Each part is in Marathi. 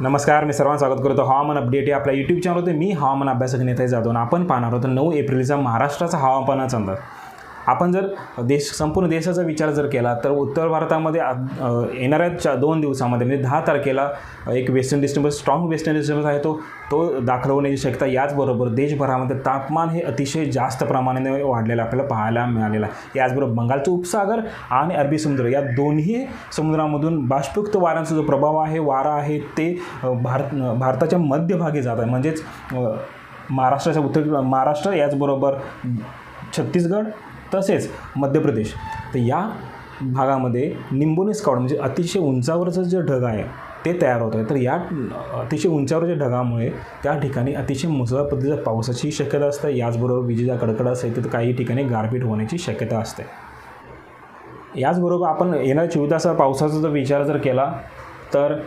नमस्कार मी सर्वांना स्वागत करतो. हवामान अपडेट या आपल्या यूट्यूब होते मी हवामान अभ्यासक नेते जाधव आणि आपण पाहणार होतो नऊ एप्रिलचा महाराष्ट्राचा हवामानाचा अंदाज. आपण जर देश संपूर्ण देशाचा विचार जर केला तर उत्तर भारतामध्ये आ- येणाऱ्या चा दोन दिवसामध्ये म्हणजे दहा तारखेला एक वेस्टर्न डिस्टर्बन्स स्ट्रॉंग म्हणजे वेस्टर्न डिस्टर्बन्स आहे तो तो दाखल होण्याची शक्यता याचबरोबर देशभरामध्ये तापमान हे अतिशय जास्त प्रमाणाने वाढलेलं आपल्याला पाहायला मिळालेलं आहे. याचबरोबर बंगालचं उपसागर आणि अरबी समुद्र या दोन्ही समुद्रामधून बाष्पयुक्त वाऱ्यांचा जो प्रभाव आहे वारा आहे ते भारत भारताच्या मध्यभागी जात आहे. म्हणजेच महाराष्ट्राच्या उत्तर महाराष्ट्र याचबरोबर छत्तीसगड तसेच मध्य प्रदेश तर या भागामध्ये निंबोनी स्काउट म्हणजे अतिशय उंचावरचं जे ढग आहे ते तयार होत आहे. तर या अतिशय उंचावरच्या ढगामुळे त्या ठिकाणी अतिशय मुसळधार पद्धतीच्या पावसाची शक्यता असते. याचबरोबर विजेचा कडकड असेल तर काही ठिकाणी गारपीट होण्याची शक्यता असते. याचबरोबर आपण येणाऱ्या चोवीस तासात पावसाचा जर विचार जर केला तर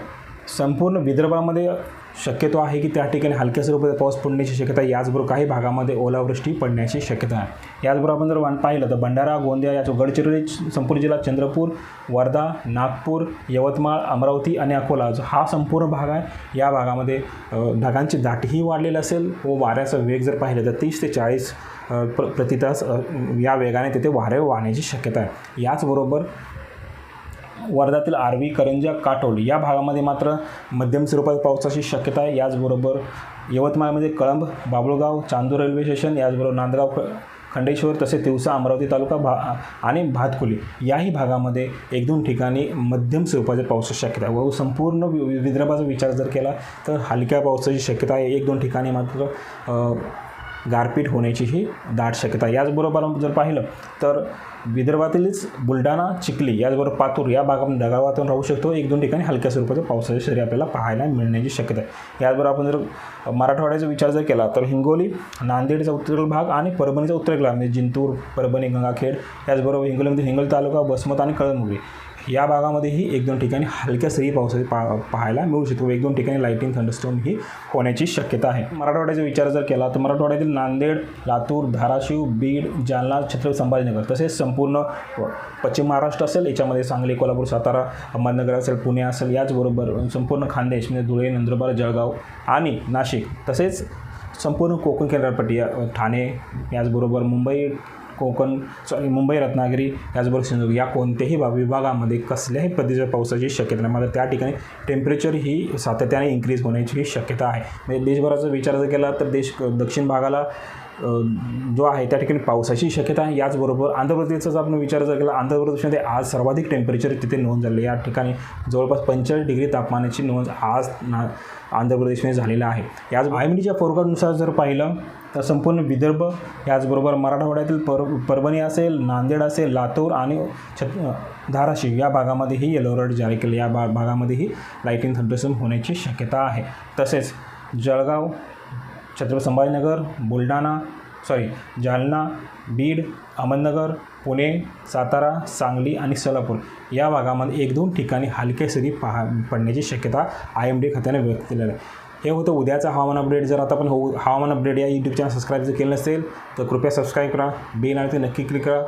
संपूर्ण विदर्भामध्ये शक्यतो आहे की त्या ठिकाणी हलक्या स्वरूपाचा पाऊस पडण्याची शक्यता आहे. याचबरोबर काही भागामध्ये ओलावृष्टी पडण्याची शक्यता आहे याचबरोबर आपण जर वन पाहिलं तर भंडारा गोंदिया याचं गडचिरोली संपूर्ण जिल्हा चंद्रपूर वर्धा नागपूर यवतमाळ अमरावती आणि अकोला जो हा संपूर्ण भाग आहे या भागामध्ये ढगांची दाटही वाढलेली असेल व वाऱ्याचा वेग जर पाहिलं तर तीस ते चाळीस प्र प्रति तास या वेगाने तिथे वारे वाहण्याची शक्यता आहे याचबरोबर वर्धातील आर्वी करंजा काटोल या भागामध्ये मात्र मध्यम स्वरूपात पावसाची शक्यता आहे. याचबरोबर यवतमाळमध्ये कळंब बाबुळगाव चांदूर रेल्वे स्टेशन याचबरोबर नांदगाव खंडेश्वर तसेच तिवसा अमरावती तालुका भा आणि भातकुली याही भागामध्ये एक दोन ठिकाणी मध्यम स्वरूपाच्या पावसाची शक्यता आहे. व संपूर्ण वि- विदर्भाचा विचार जर केला तर हलक्या पावसाची शक्यता आहे. एक दोन ठिकाणी मात्र गारपीट होण्याचीही दाट शक्यता याचबरोबर आपण जर पाहिलं तर विदर्भातीलच बुलढाणा चिखली याचबरोबर पातूर या भागामध्ये ढगाळ वातावरण राहू शकतो. एक दोन ठिकाणी हलक्या स्वरूपाच्या पावसाच्या शरीर आपल्याला पाहायला मिळण्याची शक्यता आहे. याचबरोबर आपण जर मराठवाड्याचा विचार जर केला तर हिंगोली नांदेडचा उत्तरेकडील भाग आणि परभणीचा उत्तरेकडला म्हणजे जिंतूर परभणी गंगाखेड याचबरोबर हिंगोलीमध्ये हिंगोली तालुका बसमत आणि कळमनुरी. या भागामध्येही एक दोन ठिकाणी हलक्या सरी पाऊस पा पाहायला मिळू शकतो. एक दोन ठिकाणी लाईटिंग थंडस्टोम ही होण्याची शक्यता आहे. मराठवाड्याचा विचार जर केला तर मराठवाड्यातील नांदेड लातूर धाराशिव बीड जालना छत्रपती संभाजीनगर तसेच संपूर्ण पश्चिम महाराष्ट्र असेल याच्यामध्ये सांगली कोल्हापूर सातारा अहमदनगर असेल पुणे असेल याचबरोबर संपूर्ण खानदेश म्हणजे धुळे नंदुरबार जळगाव आणि नाशिक तसेच संपूर्ण कोकण किनारपट्टी ठाणे याचबरोबर मुंबई कोकण सॉरी मुंबई रत्नागिरी याचबरोबर सिंधुदुर्ग या कोणत्याही विभागामध्ये कसल्याही पद्धतीच्या पावसाची शक्यता नाही. मात्र त्या ठिकाणी टेम्परेचर ही सातत्याने इन्क्रीज होण्याची शक्यता आहे. म्हणजे देशभराचा विचार जर केला तर देश दक्षिण भागाला जो आहे त्या ठिकाणी पावसाची शक्यता आहे. याचबरोबर आंध्र प्रदेशचा जर आपण विचार जर केला आंध्र प्रदेशमध्ये आज सर्वाधिक टेम्परेचर तिथे नोंद झाले या ठिकाणी जवळपास पंचेचाळीस डिग्री तापमानाची नोंद आज ना आंध्र प्रदेशमध्ये झालेला आहे. याच आय एम डीच्या फोरकास्टनुसार जर पाहिलं तर संपूर्ण विदर्भ याचबरोबर मराठवाड्यातील पर परभणी असेल नांदेड असेल लातूर आणि छत धाराशिव या भागामध्येही येलो अलर्ट जारी केले. या भा भागामध्येही लाईटिंग थंडरस्टॉर्म होण्याची शक्यता आहे. तसेच जळगाव छत्रपती संभाजीनगर बुलढाणा सॉरी जालना बीड अहमदनगर पुणे सातारा सांगली आणि सोलापूर या भागामध्ये एक दोन ठिकाणी हलक्या सरी पहा पडण्याची शक्यता आय एम डी खात्याने व्यक्त केलेलं आहे. हे होतं उद्याचं हवामान अपडेट जर आता आपण हो हवामान अपडेट या यूट्यूब चॅनल सबस्क्राईब जर केलं नसेल तर कृपया सबस्क्राईब करा. बेल आणि ते नक्की क्लिक करा.